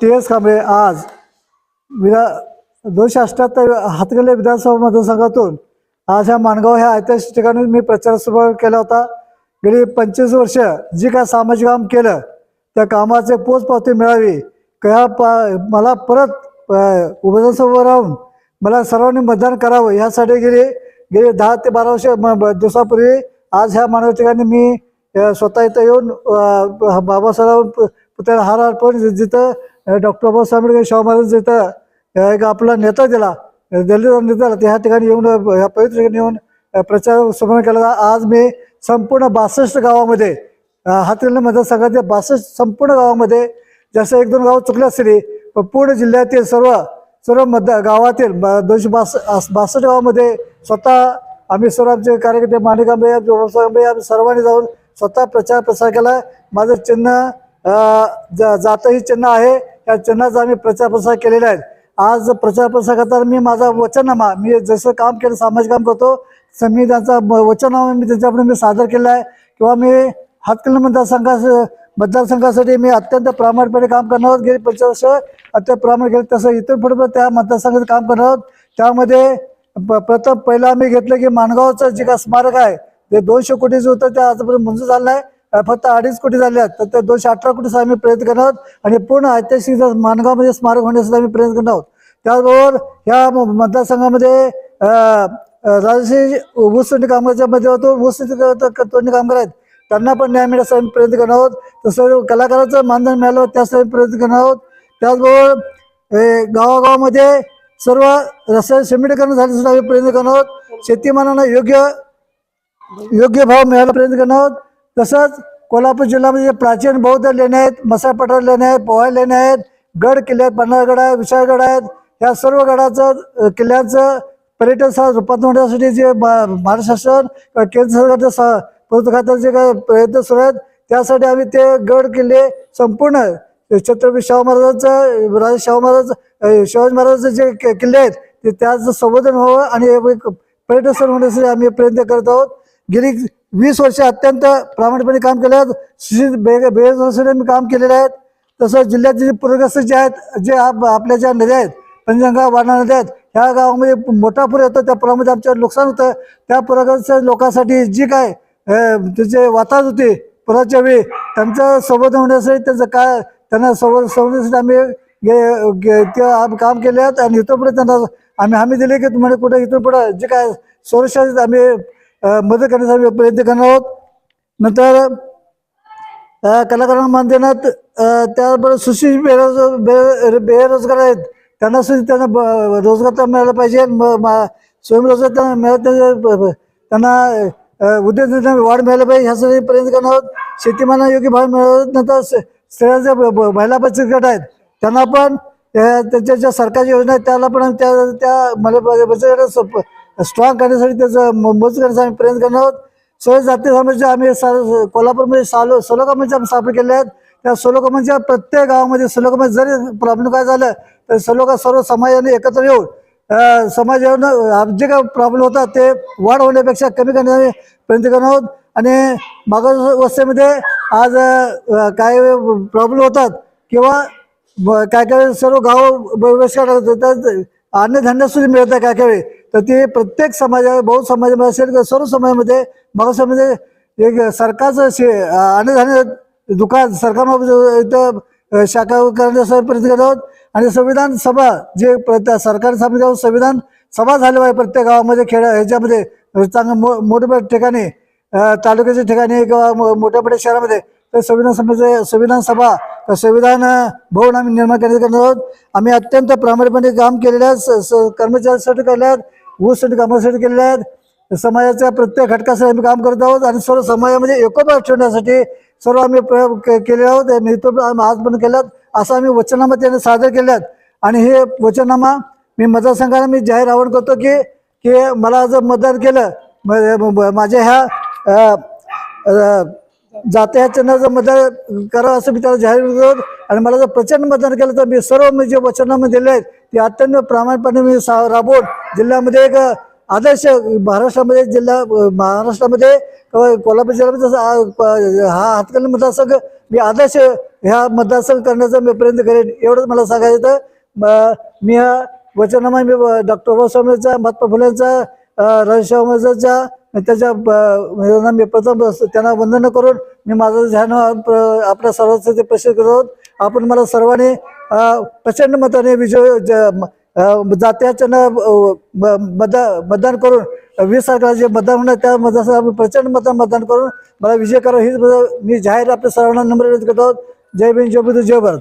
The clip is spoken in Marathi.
टी एस कांबळे आज विधा दोनशे अष्ट्याहत्तर हातगले विधानसभा मतदारसंघातून आज ह्या माणगाव ह्या ऐतिहासिक ठिकाणी मी प्रचार सुरू केला होता. गेली पंचवीस वर्ष जी काय सामाजिक काम केलं त्या कामाचे पोचपावती मिळावी त्या पा मला परत अ, राहून मला सर्वांनी मतदान करावं ह्यासाठी गेले गेले दहा ते बारा वर्ष म- दिवसापूर्वी आज ह्या मानव ठिकाणी मी स्वतः इथं येऊन बाबासाहेब पु- पुतळ्याला हार अर्पण जिथं डॉक्टर बाबासाहेब आंबेडकर शाहू महाराज एक आपला नेता दिला दिल्लीचा नेता दिला त्या ठिकाणी येऊन ह्या पवित्र ठिकाणी येऊन प्रचार समोर केला. आज मी संपूर्ण बासष्ट गावामध्ये हातकर्णी सगळ्यात बासष्ट संपूर्ण गावामध्ये जसं एक दोन गाव चुकले असतील पण पूर्ण जिल्ह्यातील सर्व सर्व मध गावातील दोनशे बास बासष्ट गावामध्ये स्वतः आम्ही सर्व आमचे कार्यकर्ते माणिक आंबे आंबे आम्ही सर्वांनी जाऊन स्वतः प्रचार प्रसार केला. माझं चिन्ह अं, जातं ही चिन्ह आहे. या चिन्हाचा आम्ही प्रचार प्रसार केलेला आहे आज प्रचार प्रसार करताना मी माझा वचननामा मी जसं काम केलं सामाजिक काम करतो तसं मी त्यांचा ब- वचननामा मी त्यांच्यापुढे मी सादर केला आहे. किंवा मी हातकली मतदारसंघास मतदारसंघासाठी मी अत्यंत प्रामाणिकपणे काम करणार आहोत. गेली पंचवीस वर्ष अत्यंत प्रामाणिक केलं. तसं इथून पुढे त्या मतदारसंघात काम करणार आहोत. त्यामध्ये प- प्रथम पहिला आम्ही घेतलं की माणगावचं जे काय स्मारक आहे ते दोनशे कोटीचं होतं ते आजपर्यंत मंजूर झालं आहे फक्त अडीच कोटी झाले आहेत. तर ते दोनशे अठरा कोटीचा आम्ही प्रयत्न करणार आहोत आणि पूर्ण ऐतिहासिक जर माणगावमध्ये म्हणजे स्मारक होण्यासाठी आम्ही प्रयत्न करणार आहोत. त्याचबरोबर ह्या मतदारसंघामध्ये अं, अं, राजश्री ऊसतोडणी कामगारच्या माध्यमातून ऊसतोडणी कामगार आहेत. त्यांना पण न्याय मिळण्यासाठी आम्ही प्रयत्न करणार आहोत. तसं कलाकाराचं मानधन मिळालं त्यासाठी प्रयत्न करणार आहोत. त्याचबरोबर गावागावामध्ये सर्व रस्त्याचे सिमेंटीकरण झाल्यासाठी आम्ही प्रयत्न करणार आहोत. शेतीमालांना योग्य योग्य भाव मिळायला प्रयत्न करणार आहोत. तसंच कोल्हापूर जिल्ह्यामध्ये म्हणजे प्राचीन बौद्ध लेण्या आहेत मसाई पठार आहेत पोहाय लेण्या आहेत गड किल्ले आहेत पन्हाळगड आहे विशाळगड आहेत. ह्या सर्व गडाचं किल्ल्याचं पर्यटन स्थळ रूपांतर होण्यासाठी जे महाराष्ट्र शासन किंवा केंद्र सरकारचं सा पुरवठा खात्याचे जे काही प्रयत्न सुरू आहेत त्यासाठी आम्ही ते गड किल्ले संपूर्ण छत्रपती शाहू महाराजांचं राजा शाहू महाराज शिवाजी महाराजांचे जे किल्ले आहेत ते त्याचं संवर्धन व्हावं आणि पर्यटन स्थळ होण्यासाठी आम्ही प्रयत्न करत आहोत. गेली वीस वर्ष अत्यंत प्रामाणिकपणे काम केले आहेत सुशील बे बेरोजगारीसाठी मी काम केलेलं आहे. तसंच जिल्ह्यात जे पूरग्रस्त जे आहेत जे आप आपल्या ज्या नद्या आहेत पंचगंगा वारणा नद्या आहेत ह्या गावामध्ये मोठा पूर येतो. त्या पुरामध्ये आमचं नुकसान होतं. त्या पुराग्रस्त लोकांसाठी जी काय त्याचे वातावरण होते पुराच्या वेळी त्यांचं संवर्धन होण्यासाठी त्यांचं काय त्यांना संवर संवर्धनासाठी आम्ही गे- गे- ते काम केले आहेत. आणि इथं पुढे त्यांना आम्ही हमी दिली की तुम्हाला कुठे इथून पुढे जे काय सुरक्षा आम्ही मदत करण्यासाठी प्रयत्न करणार आहोत. नंतर कलाकारांना मान देण्यात त्याबरोबर सुशिक्षित बेरोजगार बे बेरोजगार आहेत. त्यांना सुद्धा त्यांना ब- रोजगार तर मिळाला पाहिजे. म- स्वयंरोजगार त्यांना मिळत नाही. त्यांना अ, वाढ मिळायला पाहिजे. ह्यासाठी प्रयत्न करणार आहोत. शेतीमाना योग्य भाव मिळत नंतर स- स्त्रियांचे ब- ब- महिला बचत गट आहेत. त्यांना पण त्यांच्या ज्या सरकारी योजना आहेत त्याला पण त्या त्या महिला बचत गट स्ट्रॉंग करण्यासाठी त्याचं मजबूत करण्याचा आम्ही प्रयत्न करणार आहोत. सर्व जाती समाजाचे आम्ही सा- कोल्हापूरमध्ये सालो सोलो कमांचे आम्ही स्थापन केले आहेत. त्या सोलो कमांच्या प्रत्येक गावामध्ये सोलो कमान जरी प्रॉब्लेम काय झालं तर सलोका सर्व समाजाने एकत्र येऊन समाज येऊन जे काय प्रॉब्लेम होतात ते वाढ होण्यापेक्षा कमी करण्याचा प्रयत्न करणार आहोत. आणि मागासवस्थेमध्ये आज काय प्रॉब्लेम होतात किंवा ब- काय काय सर्व गाव बहिष्कार अन्नधान्य सुद्धा मिळत आहे काय काय वेळी. तर ते प्रत्येक समाजा बहु समाजामध्ये असेल किंवा सर्व समाजामध्ये मागासमध्ये एक सरकारचं शे अन्नधान्य दुकान सरकार इथं शाखा करण्याचा प्रयत्न करत आहोत. आणि संविधान सभा जे प्रत्ये सरकारी सभा संविधान सभा झाली पाहिजे प्रत्येक गावामध्ये खेळ ह्याच्यामध्ये चांगलं मो मोठ्या ठिकाणी तालुक्याच्या ठिकाणी किंवा मो- मोठ्या मोठ्या शहरामध्ये तर संविधान सभेचे संविधान सभा संविधान भवन आम्ही निर्माण करण्यात करत आहोत. आम्ही अत्यंत प्रामाणिकपणे काम केलेल्या स- स- कर्मचाऱ्यांसाठी केल्या आहेत. ऊससाठी कामासाठी केलेल्या आहेत. समाजाच्या प्रत्येक घटकासाठी आम्ही काम करत आहोत आणि सर्व समाजामध्ये म्हणजे एकोपा ठेवण्यासाठी सर्व आम्ही प्रयोग के- केले आहोत. नेतृत्व आम्ही आज पण केल्यात. असं आम्ही वचननामा त्याने सादर केल्यात आणि हे वचननामा मी मतदारसंघाला मी जाहीर आवाहन करतो की की मला जर मतदान केलं माझ्या ह्या अ, जर जाते ह्या मतदान करावं असं मी त्याला जाहीर करतो. आणि मला जर प्रचंड मतदान केलं तर मी सर्व मी जे वचननामे दिले आहेत ती अत्यंत प्रामाणिकपणे मी सा राबवून जिल्ह्यामध्ये एक आदर्श महाराष्ट्रामध्ये जिल्हा महाराष्ट्रामध्ये कोल्हापूर जिल्ह्यामध्ये हा हातकर्णी मतदारसंघ मी आदर्श ह्या मतदारसंघ करण्याचा मी प्रयत्न करेन एवढंच मला सांगायचं होतं. मी हा वचनामा मी डॉक्टर बाबासाहेबांचा महात्मा फुलेंचा राजशाहचा त्याच्या मी प्रथम त्यांना वंदन करून मी माझं ध्यान आपल्या सर्वांचं ते प्रश्न करत आहोत आपण मला सर्वांनी प्रचंड मताने विजय ज- म- जात्याच्या मतदा मतदान करून वीस तारखेला जे मतदान होणार त्या मतदान आपण प्रचंड मतदान मतदान करून मला विजय करा हीच मी जाहीर आपल्या सर्वांना नम्र विनंती करतो. जय भीम जय बुद्ध जय भारत.